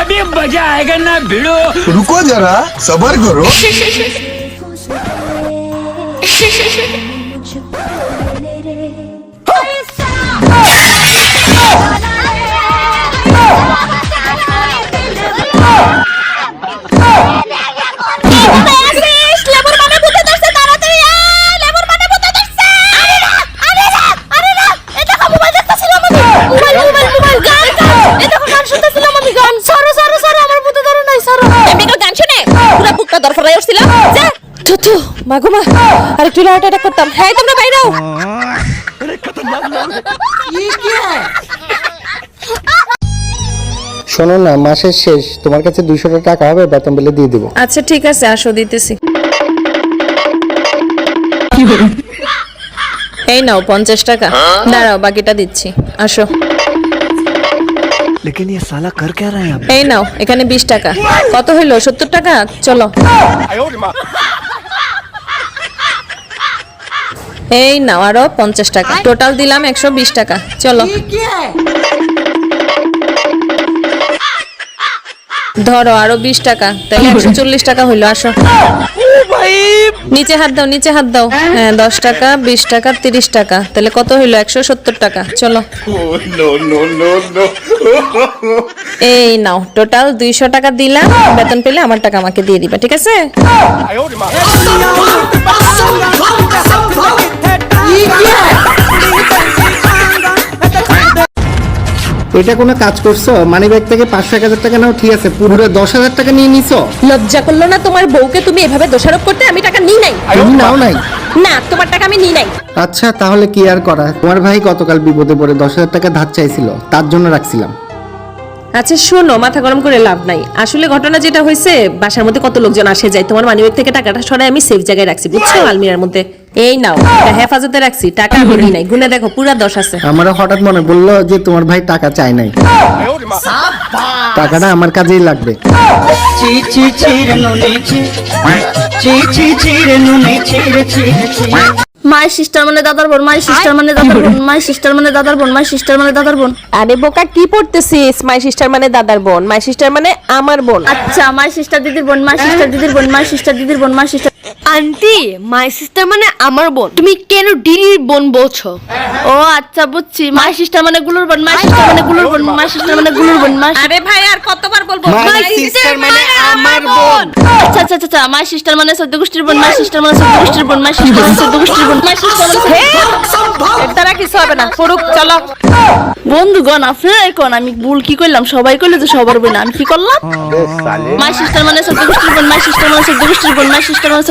अभी मज़ा आएगा ना भिड़ो। रुको जरा सबर करो। দরফরাই যা। তুতু মাগো মা আর একটু লাউট এটা করতাম। হ্যাঁ তোমরা বাইরেও শোনো না মাসের শেষ। তোমার কাছে দুইশো টাকা হবে বেতন পেলে দিয়ে দেবো। আচ্ছা ঠিক আছে আসো দিতেছি। এই নাও পঞ্চাশ টাকা। দাঁড়াও বাকিটা দিচ্ছি। আসো। लेकिन ये साला कर क्या रहा है यहाँ पे? এই নাও এখানে বিশ টাকা কত হইলো সত্তর টাকা চলো এই নাও আরো পঞ্চাশ টাকা টোটাল দিলাম একশো বিশ টাকা চলো ধরো আরো বিশ টাকা তাহলে একশো চল্লিশ টাকা হইলো আসো নিচে হাত দাও নিচে হাত দাও। হ্যাঁ। দশ টাকা বিশ টাকা তিরিশ টাকা। তাহলে কত হইল? একশো সত্তর টাকা। চলো। এই নাও টোটাল দুইশো টাকা দিলাম। বেতন পেলে আমার টাকা আমাকে দিয়ে দিবা ঠিক আছে? এটা কোনো কাজ করছ? মানি ব্যাগ থেকে পাঁচশো এক হাজার টাকা নাও ঠিক আছে পুরো দশ হাজার টাকা নিয়ে নিছো? লজ্জা করল না তোমার বউকে তুমি এভাবে দোষারোপ করতে? আমি টাকা নিই নাই। তুমি নাও নাই? না তোমার টাকা আমি নিই নাই। আচ্ছা তাহলে কি আর করা? তোমার ভাই গতকাল বিপদে পড়ে দশ হাজার টাকা ধার চাইছিল তার জন্য রাখছিলাম। আচ্ছা শোনো মাথা গরম করে লাভ নাই। আসলে ঘটনা যেটা হয়েছে বাসার মধ্যে কত লোকজন আসে যায়। তোমার মানিব্যাগ থেকে টাকাটা সরাই আমি সেফ জায়গায় রাখছি বুঝছ আলমিরার মধ্যে? এই নাও এটা হেফাজতে রাখছি টাকা আমি নিই। গুনে দেখো পুরা দশ আছে। আমারও হঠাৎ মনে বলল যে তোমার ভাই টাকা চায় নাই। টাকাটা আমার কাজেই লাগবে। মাই সিস্টার মানে দাদার বোন মাই সিস্টার মানে দাদার বোন মাই সিস্টার মানে দাদার বোন মাই সিস্টার মানে দাদার বোন আরে বোকা কি পড়তেছিস মাই সিস্টার মানে দাদার বোন মাই সিস্টার মানে আমার বোন আচ্ছা মাই সিস্টার দিদির বোন মাই সিস্টার দিদির বোন মাই সিস্টার দিদির বোন my sister aunty my sister মানে আমার বোন তুমি কেন ডিডির বোন বলছো ও আচ্ছা বুঝছি মাই সিস্টার মানে গুলুর বোন মাই সিস্টার মানে গুলুর বোন মাই সিস্টার মানে গুলুর বোন মাই আরে ভাই আর কতবার বলব My sister মানে আমার বোন আচ্ছা আচ্ছা আচ্ছা, মাই সিস্টার মানে সদ্য গোষ্ঠীর বোন মাই সিস্টার মানে সদ্য গোষ্ঠীর বোন মাই সিস্টার মানে সদ্য গোষ্ঠীর বোন মাই সিস্টার মানে এর দ্বারা কিছু হবে না ফরুক চলো। বন্ধুগণ আপনারা এখন আমি ভুল কি করলাম? সবাই করলে তো সবার বোন আমি কি করলাম? মাই সিস্টার মানে সদ্য গোষ্ঠীর বোন মাই সিস্টার মানে সদ্য গোষ্ঠীর বোন মাই সিস্টার মানে